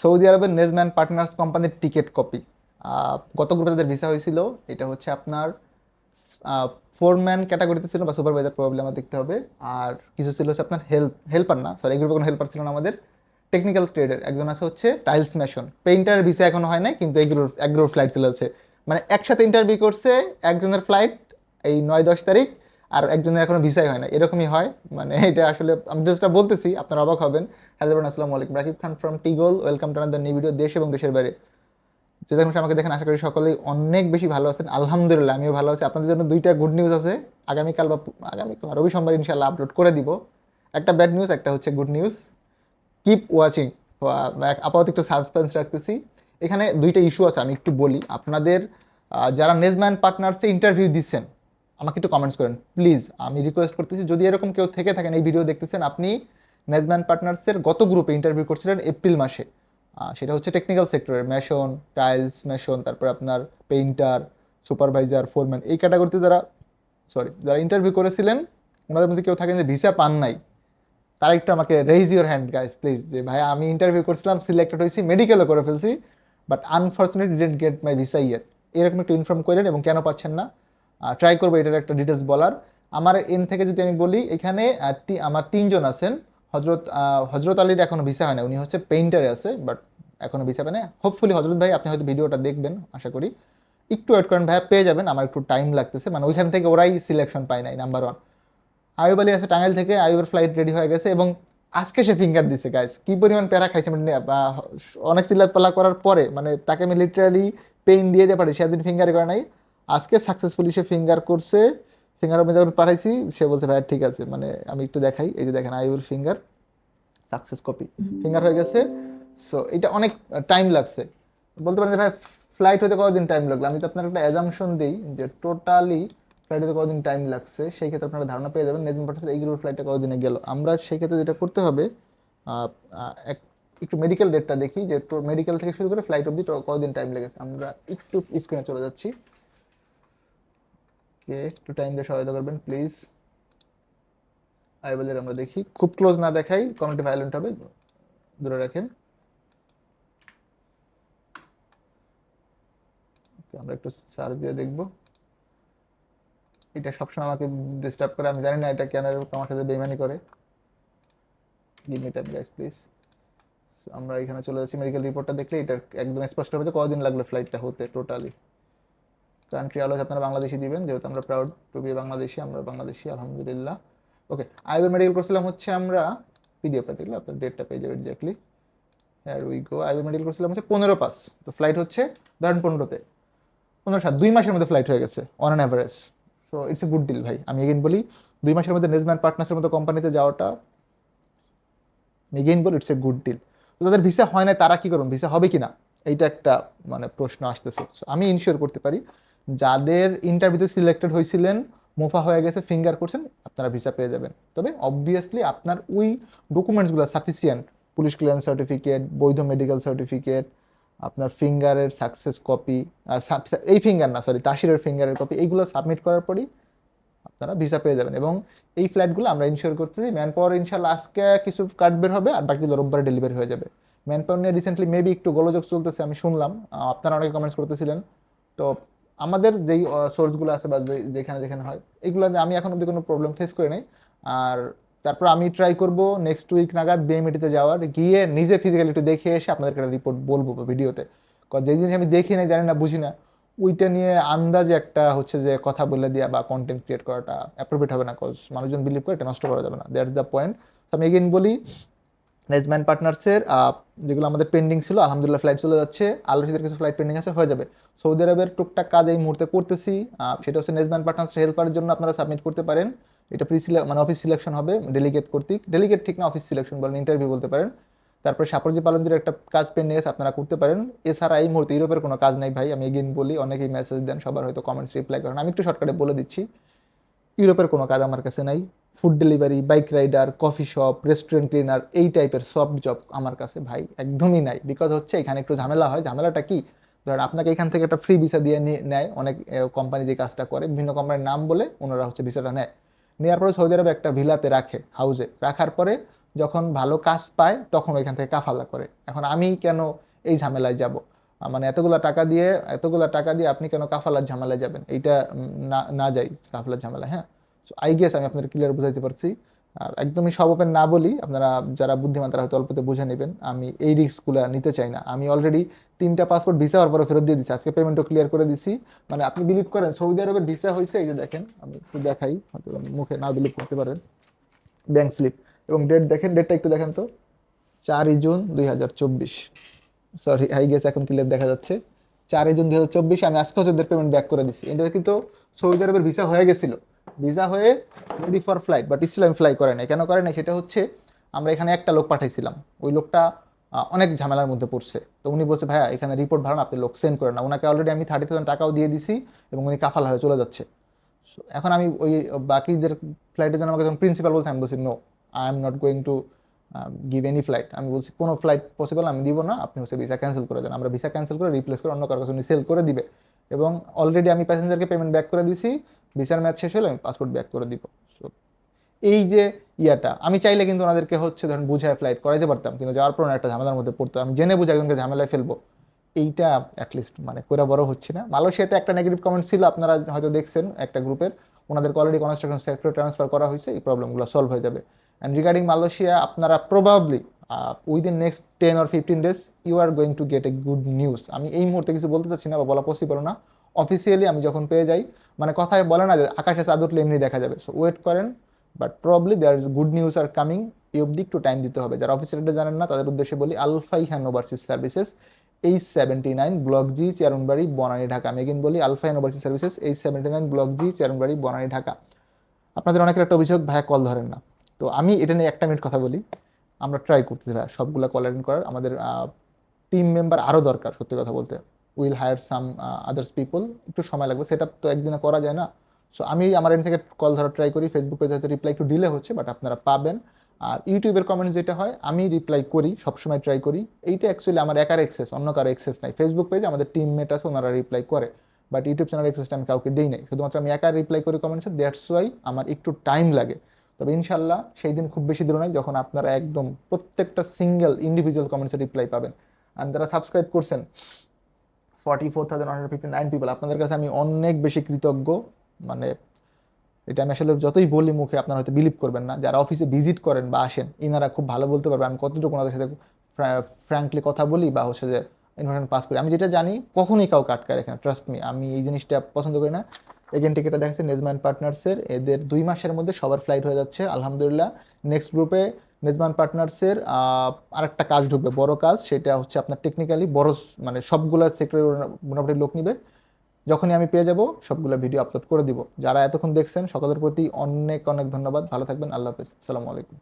Saudi আরবের নেজম্যান partners কোম্পানির টিকিট কপি গত গ্রুপে তাদের ভিসা হয়েছিল। এটা হচ্ছে আপনার ফোরম্যান ক্যাটাগরিতে ছিল বা সুপারভাইজার প্রবলেম আমার দেখতে হবে। আর কিছু ছিল হচ্ছে আপনার হেল্প হেল্পার না সরি এই গ্রুপে কোনো হেল্পার ছিল না আমাদের। টেকনিক্যাল ট্রেডের একজন আছে হচ্ছে টাইলস মেশন পেইন্টার ভিসা এখনও হয় নাই, কিন্তু এগুলোর একগুলোর ফ্লাইট চলে আছে মানে একসাথে ইন্টারভিউ করছে, একজনের ফ্লাইট এই নয় দশ তারিখ, আর একজনের এখনও ভিসাই হয় না এরকমই হয়। মানে এটা আসলে, আমি যেটা বলতেছি, আপনারা অবাক হবেন। হ্যালো আসসালামু আলাইকুম। Rakib Khan from টিগোল welcome to another new video দেশ এবং দেশের বাইরে। যে দেখুন আমাকে দেখেন, আশা করি সকলেই অনেক বেশি ভালো আছেন। আলহামদুলিল্লাহ, আমিও ভালো আছি। আপনাদের জন্য দুইটা গুড নিউজ আছে। আগামীকাল বা আগামীকাল রবি সোমবার ইনশাল্লাহ আপলোড করে দিব। একটা ব্যাড নিউজ একটা হচ্ছে গুড নিউজ কিপ ওয়াচিং আপাতত একটু সাসপেন্স রাখতেছি। এখানে দুইটা ইস্যু আছে, আমি একটু বলি। আপনাদের যারা নেজম্যান পার্টনার্সে ইন্টারভিউ দিচ্ছেন, আমাকে একটু কমেন্টস করেন। প্লিজ আমি রিকোয়েস্ট করতেছি, যদি এরকম কেউ থেকে থাকেন, এই ভিডিও দেখতেছেন, আপনি নেজম্যান পার্টনার্সের গত গ্রুপে ইন্টারভিউ করছিলেন এপ্রিল মাসে। সেটা হচ্ছে টেকনিক্যাল সেক্টরের মেশন টাইলস মেশন তারপর আপনার পেইন্টার সুপারভাইজার ফোরম্যান এই ক্যাটাগরিতে যারা সরি যারা ইন্টারভিউ করেছিলেন, ওনাদের মধ্যে কেউ থাকেন যে ভিসা পান নাই। তারা একটু আমাকে raise your hand guys please যে ভাই, আমি ইন্টারভিউ করছিলাম সিলেক্টেড হয়েছি মেডিকেলও করে ফেলছি but unfortunately didn't get my visa yet এরকম একটু ইনফর্ম করেন এবং কেন পাচ্ছেন না। ট্রাই করব এটার একটা ডিটেলস বলার। আমার এন থেকে যদি আমি বলি, এখানে আমার তিনজন আছেন। হজরত হজরত আলীর এখনও ভিসা হয় না উনি হচ্ছে পেইন্টারে আছে বাট এখনও ভিসা পায় না হোপফুলি হজরত ভাই, আপনি হয়তো ভিডিওটা দেখবেন, আশা করি। একটু ওয়েট করেন ভাইয়া, পেয়ে যাবেন, আমার একটু টাইম লাগতেছে। মানে ওইখান থেকে ওরাই সিলেকশন পায় নাই নাম্বার ওয়ান আয়ুব আলী আছে টাঙ্গাইল থেকে, আয়ুবের ফ্লাইট রেডি হয়ে গেছে, এবং আজকে সে ফিঙ্গার দিছে গাইস কি পরিমাণ প্যারা খাইছে মানে অনেক চিল্লাপালা করার পরে মানে তাকে আমি লিটারালি পেইন দিয়ে যে পারি, সেদিন ফিঙ্গার করে নাই। আজকে সাকসেসফুলি সে ফিঙ্গার করছে ফিঙ্গার আমি যখন পাঠাইছি, সে বলছে ভাই ঠিক আছে মানে আমি একটু দেখাই। এই যে দেখেন আয়ুর ফিঙ্গার সাকসেস কপি ফিঙ্গার হয়ে গেছে। সো এটা অনেক টাইম লাগছে। বলতে পারেন ভাই ফ্লাইট হতে কতদিন টাইম লাগল? আমি তো আপনার একটা অ্যাজামশন দিই যে টোটালি ফ্লাইট হতে কতদিন টাইম লাগছে। সেই ক্ষেত্রে আপনারা ধারণা পেয়ে যাবেন, নেজম পাঠাতে এইগুলোর ফ্লাইটটা কতদিনে গেল? আমরা সেই ক্ষেত্রে যেটা করতে হবে এক, একটু মেডিকেল ডেটটা দেখি যে মেডিকেল থেকে শুরু করে ফ্লাইট অবধি কতদিন টাইম লেগেছে। আমরা একটু স্ক্রিনে চলে যাচ্ছি। কে একটু টাইম দিয়ে সহায়তা করবেন প্লিজ আইবলের আমরা দেখি। খুব ক্লোজ না দেখাই কমিউনিটি ভায়োলেন্ট হবে, দূরে রাখেন। আমরা একটু সার্চ দিয়ে দেখব। এটা সবসময় আমাকে ডিস্টার্ব করে, আমি জানি না এটা কেন আমার সাথে বেইমানি করে। প্লিজ আমরা এখানে চলে যাচ্ছি। মেডিকেল রিপোর্টটা দেখলে এটা একদম স্পষ্ট হবে যে কতদিন লাগল ফ্লাইটটা হতে টোটালি কান্ট্রি আলোচ আপনারা বাংলাদেশি দিবেন, যেহেতু আমরা প্রাউড টু বি বাংলাদেশি, আমরা বাংলাদেশি, আলহামদুলিল্লাহ। ওকে আইবার মেডিকেল করছিলাম হচ্ছে আমরা পিডিএফটা দেখলে আপনার ডেটটা পেয়ে যাবে এক্স্যাক্টলি হ্যাঁ উই গো আইবার মেডিকেল করছিলাম হচ্ছে পনেরো পাস তো ফ্লাইট হচ্ছে ধরেন পনেরোতে। পনেরো সাত, দুই মাসের মধ্যে ফ্লাইট হয়ে গেছে on an average so it's a good deal ভাই। আমি এগেন বলি, দুই মাসের মধ্যে নেজম্যান পার্টনার্সের মতো কোম্পানিতে যাওয়াটা এগেইন বলি ইটস এ গুড ডিল তো তাদের ভিসা হয় না তারা কি করুন ভিসা হবে কি না এইটা একটা মানে প্রশ্ন আসতেছে। আমি ইনশিওর করতে পারি যাদের ইন্টারভিউতে সিলেক্টেড হয়েছিলেন, মোফা হয়ে গেছে ফিঙ্গার করছেন, আপনারা ভিসা পেয়ে যাবেন। তবে অবভিয়াসলি আপনার ওই ডকুমেন্টসগুলো সাফিসিয়েন্ট পুলিশ ক্লিয়ারেন্স সার্টিফিকেট বৈধ মেডিকেল সার্টিফিকেট আপনার ফিঙ্গারের সাকসেস কপি এই ফিঙ্গার না সরি তাসিরের ফিঙ্গারের কপি এইগুলো সাবমিট করার পরই আপনারা ভিসা পেয়ে যাবেন। এবং এই ফ্ল্যাটগুলো আমরা ইনশিওর করতেছি ম্যান পাওয়ার ইনশাল্লাহ আজকে কিছু কার্ড বের হবে, আর বাকিগুলো রোববারে ডেলিভারি হয়ে যাবে। ম্যান পাওয়ার নিয়ে রিসেন্টলি মেবি একটু গোলযোগ চলতেছে, আমি শুনলাম। আপনারা অনেকে কমেন্টস করতেছিলেন। তো আমাদের যেই সোর্সগুলো আছে বা যেখানে যেখানে হয় এগুলো আমি এখন অব্দি কোনো প্রবলেম ফেস করি নাই। আর তারপর আমি ট্রাই করব নেক্সট উইক নাগাদ বিএমইটিতে যাওয়ার। গিয়ে নিজে ফিজিক্যালি একটু দেখে এসে আপনাদেরকে একটা রিপোর্ট বলব ভিডিওতে কারণ যেই জিনিস আমি দেখি নাই, জানি না, বুঝি না, ওইটা নিয়ে আন্দাজে একটা হচ্ছে যে কথা বলে দেওয়া বা কন্টেন্ট ক্রিয়েট করাটা অ্যাপ্রোপ্রিয়েট হবে না। কজ মানুষজন বিলিভ করে এটা নষ্ট করা যাবে না। দ্যাটস দ্য পয়েন্ট আমি এগেইন বলি নেজম্যান পার্টনার্সের যেগুলো আমাদের পেন্ডিং ছিল, আলহামদুলিল্লাহ ফ্লাইট চলে যাচ্ছে। আলোচিতের কিছু ফ্লাইট পেন্ডিং আছে, হয়ে যাবে। সৌদি আরবের টুকটাক কাজ এই মুহূর্তে করতেছি। সেটা হচ্ছে নেজম্যান পার্টনার্স হেল্পারের জন্য আপনারা সাবমিট করতে পারেন। এটা প্রি মানে অফিস সিলেকশন হবে ডেলিগেট কর্তৃক। ডেলিগেট ঠিক না অফিস সিলেকশন বলেন ইন্টারভিউ বলতে পারেন। তারপরে সাপরজি পালনজির একটা কাজ পেন্ডিং আছে, আপনারা করতে পারেন। এছাড়া এই মুহূর্তে ইউরোপের কোনো কাজ নাই ভাই, আমি এগেইন বলি, অনেকেই মেসেজ দেন, সবার হয়তো কমেন্টস রিপ্লাই করেন। আমি একটু শর্টকাটে বলে দিচ্ছি। ইউরোপের কোনো কাজ আমার কাছে নাই। Food delivery bike rider coffee shop restaurant cleaner এই টাইপের সফট জব আমার কাছে ভাই একদমই নাই। বিকজ হচ্ছে এখানে একটু ঝামেলা হয়। ঝামেলাটা কি? ধরেন আপনাকে এখান থেকে একটা ফ্রি ভিসা দিয়ে নিয়ে নেয়। অনেক কোম্পানি যে কাজটা করে, বিভিন্ন কোম্পানির নাম বলে ওনারা হচ্ছে ভিসাটা নেয়। নেওয়ার পরে সৌদি আরবে একটা ভিলাতে রাখে হাউজে রাখার পরে যখন ভালো কাজ পায়, তখন ওইখান থেকে কাফালা করে। এখন আমি কেন এই ঝামেলায় যাব? মানে এতগুলা টাকা দিয়ে, এতগুলা টাকা দিয়ে আপনি কেন কাফালার ঝামেলায় যাবেন? এইটা না না যাই, কাফালার ঝামেলা হ্যাঁ? আই গেস আমি আপনাদের ক্লিয়ার বুঝাইতে পারছি। আর একদমই সব ওপেন না বলি, আপনারা যারা বুদ্ধিমান তারা হয়তো অল্পতে বুঝে নেবেন। আমি এই রিস্কগুলো নিতে চাই না। আমি অলরেডি তিনটা পাসপোর্ট ভিসা হওয়ার পরে ফেরত দিয়ে দিচ্ছি আজকে পেমেন্টও ক্লিয়ার করে দিছি। মানে আপনি বিলিভ করেন, সৌদি আরবের ভিসা হয়েছে, এই যে দেখেন, আমি একটু দেখাই, হয়তো মুখে না বিলিভ করতে পারেন। ব্যাংক স্লিপ এবং ডেট দেখেন ডেটটা একটু দেখেন তো। চারই জুন দুই হাজার চব্বিশ। সরি আই গেস এখন ক্লিয়ার দেখা যাচ্ছে। চারই জুন দুই হাজার চব্বিশ, আমি আজকে হচ্ছে পেমেন্ট ব্যাক করে দিছি। এটা কিন্তু সৌদি আরবের ভিসা হয়ে গেছিল। ভিসা হয়ে ready for flight but still আমি ফ্লাই করে নাই। কেন করে নাই? সেটা হচ্ছে আমরা এখানে একটা লোক পাঠাইছিলাম। ওই লোকটা অনেক ঝামেলার মধ্যে পড়ছে। তো উনি বলছে, ভাইয়া, এখানে রিপোর্ট না, আপনি লোক সেন্ড করেন না। ওনাকে অলরেডি আমি থার্টি থাউজেন্ড টাকাও দিয়ে দিছি এবং উনি কাফাল হয়ে চলে যাচ্ছে। এখন আমি ওই বাকিদের ফ্লাইটের জন্য আমাকে যখন প্রিন্সিপাল বলছে, আমি বলছি no I am not going to give any flight আমি বলছি, কোনো ফ্লাইট পসিবল আমি দিব না, আপনি হচ্ছে ভিসা ক্যান্সেল করে দেন। আমরা ভিসা ক্যান্সেল করে রিপ্লেস করে অন্য কারও কাছে উনি সেল করে দিবে। এবং অলরেডি আমি প্যাসেঞ্জারকে পেমেন্ট ব্যাক করে দিছি। ভিসার ম্যাচ শেষ হলে আমি পাসপোর্ট ব্যাক করে দিব। এই যে ইয়াটা, আমি চাইলে কিন্তু ওনাদেরকে হচ্ছে ধরেন বুঝায় ফ্লাইট করাইতে পারতাম, কিন্তু যাওয়ার পর একটা ঝামেলার মধ্যে পড়তো। আমি জেনে বুঝে একজনকে ঝামেলায় ফেলব। এইটা অ্যাটলিস্ট মানে করে বড় হচ্ছে না। মালয়েশিয়াতে একটা নেগেটিভ কমেন্ট ছিল, আপনারা হয়তো দেখছেন একটা গ্রুপের ওনাদেরকে অলরেডি কনস্ট্রাকশন সেক্টর ট্রান্সফার করা হয়েছে, এই প্রবলেমগুলো সলভ হয়ে যাবে। অ্যান্ড রিগার্ডিং মালয়েশিয়া, আপনারা probably within next ten or fifteen days you are going to get a good news আমি এই মুহূর্তে কিছু বলতে চাচ্ছি না বা বলা পসিবল না। অফিসিয়ালি আমি যখন পেয়ে যাই মানে কথায় বলে না যে আকাশে চাঁদ উঠলে এমনি দেখা যাবে। সো ওয়েট করেন but probably there good news are coming এই অবধি একটু টাইম দিতে হবে। যারা অফিসিয়ালিটা জানেন না, তাদের উদ্দেশ্যে বলি আলফাই হ্যান overseas services H seventy nine block G Chairmanbari Banani Dhaka আমি again বলি আলফা হ্যান overseas services H seventy nine block G Chairmanbari Banani Dhaka আপনাদের অনেকের একটা অভিযোগ, ভাইয়া কল ধরেন না। তো আমি এটা নিয়ে একটা মিনিট কথা বলি, আমরা ট্রাই করতেছি ভাইয়া, সবগুলো কল অ্যাটেন্ড করার। আমাদের টিম মেম্বার আরও দরকার, সত্যি কথা বলতে। Will hire some others people একটু সময় লাগবে সেটা তো একদিনে করা যায় না। সো আমি আমার এন্ড থেকে কল ধরা ট্রাই করি ফেসবুক হয়তো রিপ্লাই একটু ডিলে হচ্ছে বাট আপনারা পাবেন। আর ইউটিউবের কমেন্ট যেটা হয়, আমি রিপ্লাই করি, সবসময় ট্রাই করি। এইটা অ্যাকচুয়ালি আমার একার এক্সেস অন্য কারও এক্সেস নাই। ফেসবুক পেজে আমাদের টিমমেট আছে, ওনারা রিপ্লাই করে। বাট ইউটিউব চ্যানেল এক্সেসটা আমি কাউকে দিই নাই। শুধুমাত্র আমি একা রিপ্লাই করি কমেন্টসে দ্যাটস ওয়াই আমার একটু টাইম লাগে। তবে ইনশাল্লাহ সেই দিন খুব বেশি দূর নয়, যখন আপনারা একদম প্রত্যেকটা সিঙ্গেল ইন্ডিভিজুয়াল কমেন্টসে রিপ্লাই পাবেন। আর যারা সাবস্ক্রাইব করছেন forty four thousand hundred fifty nine people আপনাদের কাছে আমি অনেক বেশি কৃতজ্ঞ। মানে এটা আমি আসলে যতই বলি মুখে, আপনারা হয়তো বিলিভ করবেন না। যারা অফিসে ভিজিট করেন বা আসেন, ইনারা খুব ভালো বলতে পারবে। আমি কতটুকু ওনাদের সাথে ফ্র্যাঙ্কলি কথা বলি বা হচ্ছে যে ইনফরমেশন পাস করি। আমি যেটা জানি, কখনই কাউকে আটকায় রাখে না ট্রাস্ট মি আমি এই জিনিসটা পছন্দ করি না। এগেন টিকিটটা দেখাচ্ছে নেজমান পার্টনার্সের এদের দুই মাসের মধ্যে সবার ফ্লাইট হয়ে যাচ্ছে। আলহামদুলিল্লাহ। নেক্সট গ্রুপে নেজমান পার্টনার্সের আরেকটা কাজ ঢুকবে, বড় কাজ, সেটা হচ্ছে আপনার টেকনিক্যালি বড় মানে সবগুলো সেক্টরে মোটামুটি লোক নিবে। যখনই আমি পেয়ে যাব, সবগুলো ভিডিও আপলোড করে দিব। যারা এতক্ষণ দেখছেন, সকলের প্রতি অনেক অনেক ধন্যবাদ। ভালো থাকবেন, আল্লাহ হাফেজ। আসসালামু আলাইকুম।